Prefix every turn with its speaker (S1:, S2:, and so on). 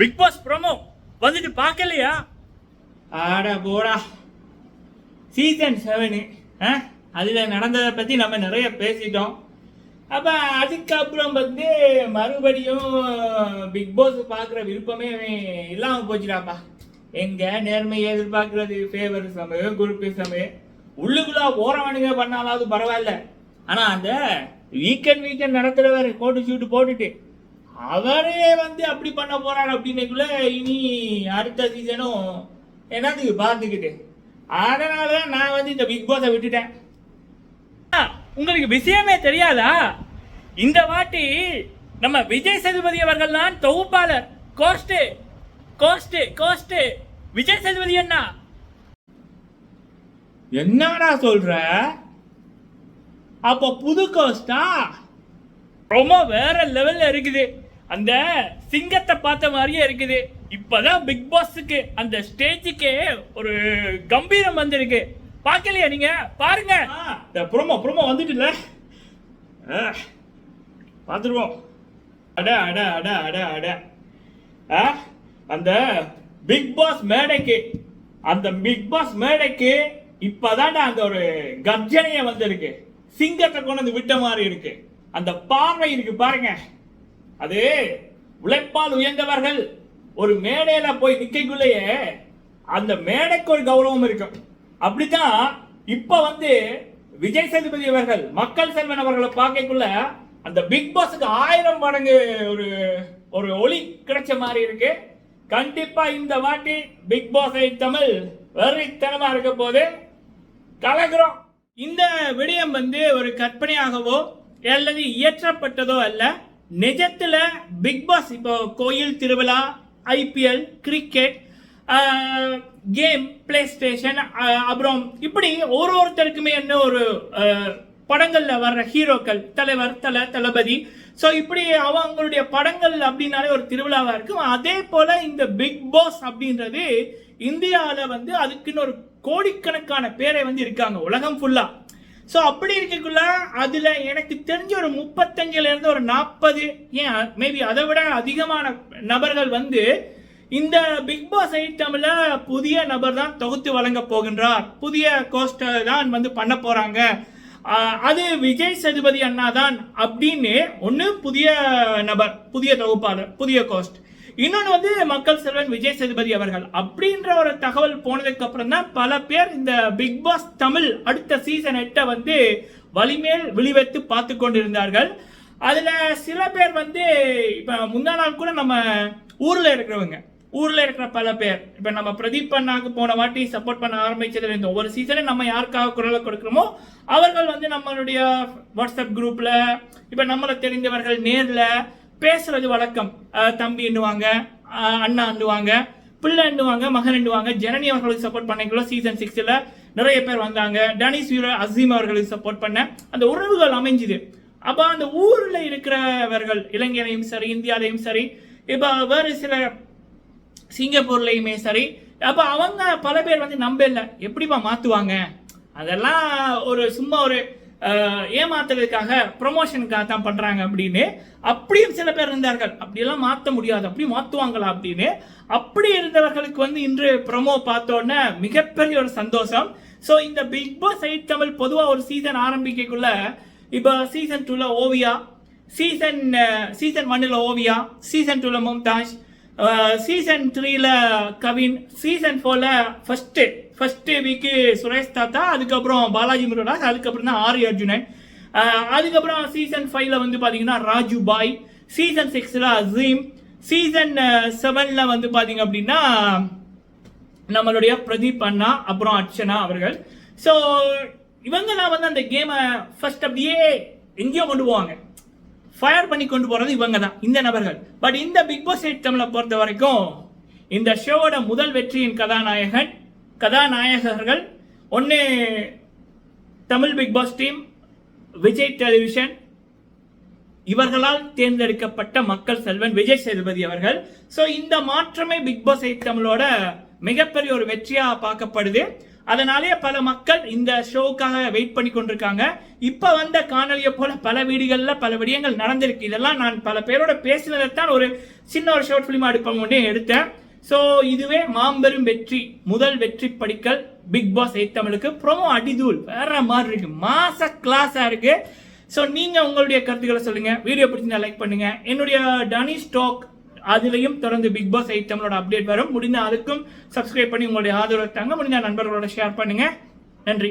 S1: Big pass promo வந்துட்டு பார்க்கலையா?
S2: ஆட போடா. சீசன் செவனு அதில் நடந்ததை பற்றி நம்ம நிறைய பேசிட்டோம். அப்போ அதுக்கப்புறம் வந்து மறுபடியும் பிக் பாஸ் பார்க்குற விருப்பமே இல்லாமல் போச்சுடாப்பா. எங்கே நேர்மையை எதிர்பார்க்கறது ஃபேவரிசம் குரூப்பிசம் உள்ளுக்குள்ள ஓரவனுங்க பண்ணாலாவது பரவாயில்ல. ஆனால் அந்த வீக்கெண்ட் வீக்கெண்ட் நடத்துகிறவர் கோட்டு ஷூட்டு போட்டுட்டு அவரே வந்து அப்படி பண்ண போறாரு அப்படின்னுக்குள்ள இனி அடுத்த சீசனும் என்னத்துக்கு பார்த்துக்கிட்டு. அதனால தான் நான் வந்து இந்த பிக் பாஸை விட்டுட்டேன்.
S1: உங்களுக்கு விஷயமே தெரியாதா? இந்த வாட்டி நம்ம விஜய் சேதுபதி அவர்கள் தான் தொகுப்பாளர். Ghost ghost ghost Vijay Sethupathi அண்ணா
S2: என்னடா சொல்ற? அப்போ புது கோஸ்டா
S1: ரொம்ப வேற லெவல்ல இருக்குது. அந்த சிங்கத்தை பார்த்த மாதிரியே இருக்குது. இப்போதான் பிக் பாஸுக்கு அந்த ஸ்டேஜுக்கு ஒரு கம்பீரம் வந்திருக்கு. பார்க்கலையா நீங்க? பாருங்க.
S2: இந்த ப்ரோமோ ப்ரோமோ வந்துட்டுல. பார்த்துருவோம். அட அட அட அட அட. ஆ, அந்த பிக் பாஸ் மேடைக்கு அந்த பிக் பாஸ் மேடைக்கு இப்பதான் அந்த ஒரு கர்ஜனைய வந்திருக்கு. சிங்கத்தை கொண்டு வந்து விட்ட மாதிரி இருக்கு. அந்த பார்வை இருக்கு பாருங்க. அது உழைப்பால் உயர்ந்தவர்கள் ஒரு மேடையில போய் நிக்கக்குள்ளேயே அந்த மேடைக்கு ஒரு கௌரவம் இருக்கும். அப்படித்தான் இப்ப வந்து விஜய் சேதுபதி அவர்கள் மக்கள் செல்வன் அவர்களை பார்க்கக்குள்ள அந்த பிக் பாஸுக்கு ஆயிரம் மடங்கு ஒரு ஒரு ஒளி கிடைச்ச மாதிரி இருக்கு. கண்டிப்பா இந்த வாட்டி பிக் பாஸ் தமிழ் வெறித்தனமா இருக்க போது கலக்குறோம் இந்த விடயம் வந்து ஒரு கற்பனையாகவோ அல்லது இயற்றப்பட்டதோ அல்ல. நிஜத்தில் பிக் பாஸ் இப்போ கோயில் திருவிழா IPL cricket game play station அப்புறம் இப்படி ஒரு ஒருத்தருக்குமே என்ன ஒரு படங்களில் வர்ற ஹீரோக்கள் தலைவர் தலை தளபதி. ஸோ இப்படி அவங்களுடைய படங்கள் அப்படின்னாலே ஒரு திருவிழாவாக இருக்கும். அதே போல் இந்த பிக் பாஸ் அப்படின்றது இந்தியாவில் வந்து அதுக்குன்னு ஒரு கோடிக்கணக்கான பேரை வந்து இருக்காங்க உலகம் ஃபுல்லாக ஸோ அப்படி இருக்கக்குள்ள அதில் எனக்கு தெரிஞ்ச ஒரு முப்பத்தஞ்சிலேருந்து ஒரு நாற்பது ஏன் மேபி அதை விட அதிகமான நபர்கள் வந்து இந்த பிக் பாஸ் ஐட்டம்ல புதிய நபர் தான் தொகுத்து வழங்க போகின்றார். புதிய கோஸ்டர் தான் வந்து பண்ண போகிறாங்க அது விஜய் சதுபதி அண்ணா தான் அப்படின்னு ஒன்று புதிய நபர் புதிய தொகுப்பாளர் புதிய கோஸ்ட் இன்னொன்று வந்து மக்கள் செல்வன் விஜய் சேதுபதி அவர்கள். அப்படின்ற ஒரு தகவல் போனதுக்கு அப்புறம் தான் பல பேர் இந்த பிக் பாஸ் தமிழ் அடுத்த சீசன் எட்டை வந்து வலிமேல் விழிவைத்து பார்த்து கொண்டிருந்தார்கள். அதுல சில பேர் வந்து இப்ப முந்தா நாள் கூட நம்ம ஊர்ல இருக்கிறவங்க. ஊர்ல இருக்கிற பல பேர். இப்ப நம்ம பிரதீப் அண்ணாக்கு போன வாட்டி சப்போர்ட் பண்ண ஆரம்பிச்சதுல இருந்து ஒவ்வொரு சீசனும் நம்ம யாருக்காக குரலை கொடுக்குறோமோ அவர்கள் வந்து நம்மளுடைய வாட்ஸ்அப் குரூப்ல இப்ப நம்மளை தெரிந்தவர்கள் நேர்ல பேசுறது வழக்கம். தம்பி எண்ணுவாங்க அண்ணா எண்ணுவாங்க பிள்ளை எண்ணுவாங்க மகன் எண்ணுவாங்க. ஜனனி அவர்களுக்கு சப்போர்ட் பண்ணிக்கலாம் சீசன் சிக்ஸ்ல நிறைய பேர் வந்தாங்க. டனிஸ் வீர அசீம் அவர்களுக்கு சப்போர்ட் பண்ண அந்த உறவுகள் அமைஞ்சுது. அப்போ அந்த ஊரில் இருக்கிறவர்கள் இலங்கையிலையும் சரி இந்தியாலையும் சரி இப்போ வேறு சில சிங்கப்பூர்லேயுமே சரி அப்போ அவங்க பல பேர் வந்து நம்ப இல்லை எப்படிப்பா மாற்றுவாங்க அதெல்லாம் ஒரு சும்மா ஒரு ஏமாத்துறதுக்காக ப்ரொமோஷனுக்காக தான் பண்ணுறாங்க அப்படின்னு அப்படியும் சில பேர் இருந்தார்கள். அப்படியெல்லாம் மாற்ற முடியாது. அப்படி மாற்றுவாங்களா அப்படின்னு. அப்படி இருந்தவர்களுக்கு வந்து இன்று ப்ரொமோ பார்த்தோன்னே மிகப்பெரிய ஒரு சந்தோஷம். ஸோ இந்த பிக் பாஸ் ஐட் தமிழ் பொதுவாக ஒரு சீசன் ஆரம்பிக்கக்குள்ள இப்போ சீசன் டூவில் ஓவியா சீசன் சீசன் ஒன்னில் ஓவியா சீசன் டூவில் மும்தாஜ் சீசன் த்ரீல கவின் சீசன் ஃபோர்ல ஃபர்ஸ்ட் ஃபர்ஸ்ட் வீக்கு சுரேஷ் தாத்தா அதுக்கப்புறம் பாலாஜி முருகராஜ் அதுக்கப்புறம் தான் ஆரி அர்ஜுனன். அதுக்கப்புறம் சீசன் ஃபைவ்ல வந்து பாத்தீங்கன்னா ராஜு பாய் சீசன் சிக்ஸ்ல அசீம் சீசன் செவன்ல வந்து பாத்தீங்க அப்படின்னா நம்மளுடைய பிரதீப் அண்ணா அப்புறம் அர்ச்சனா அவர்கள். ஸோ இவங்கெல்லாம் வந்து அந்த கேமை ஃபர்ஸ்ட் அப்படியே எங்கேயோ கொண்டு போவாங்க. ஃபயர் பண்ணி கொண்டு போகிறது இவங்க தான் இந்த நபர்கள். பட் இந்த பிக் பாஸ் எயிட் தமிழை பொறுத்த வரைக்கும் இந்த ஷோவோட முதல் வெற்றியின் கதாநாயகன் கதாநாயகர்கள் ஒன்று Tamil Bigg Boss team Vijay television இவர்களால் தேர்ந்தெடுக்கப்பட்ட மக்கள் செல்வன் விஜய் சேதுபதி அவர்கள். ஸோ இந்த மாற்றமே பிக் பாஸ் எயிட் தமிழோட மிகப்பெரிய ஒரு வெற்றியாக பார்க்கப்படுது.
S1: அதனாலேயே பல மக்கள் இந்த ஷோவுக்காக வெயிட் பண்ணி கொண்டிருக்காங்க. இப்போ வந்த காணொலியை போல பல வீடுகளில் பல விடயங்கள் நடந்திருக்கு. இதெல்லாம் நான் பல பேரோட பேசினதைத்தான் ஒரு சின்ன ஒரு ஷார்ட் ஃபிலிம் அடுப்பம் ஒன்றே எடுத்தேன். ஸோ இதுவே மாம்பெரும் வெற்றி முதல் வெற்றி படிக்கல் பிக் பாஸ் எயிட் தமிழுக்கு. ப்ரோமோ அடிதூள் வேற மாதிரி இருக்கு. மாச கிளாஸாக இருக்கு. ஸோ நீங்கள் உங்களுடைய கருத்துக்களை சொல்லுங்கள் வீடியோ பிடிச்சிருந்தா லைக் பண்ணுங்கள் என்னுடைய டனி ஸ்டாக் அதுலயும் தொடர்ந்து பிக் பாஸ் எயிட் தமிழோட அப்டேட் வரும். முடிந்த அதுக்கும் சப்ஸ்கிரைப் பண்ணி உங்களுடைய ஆதரவு தாங்க முடிந்த நண்பர்களோட ஷேர் பண்ணுங்க. நன்றி.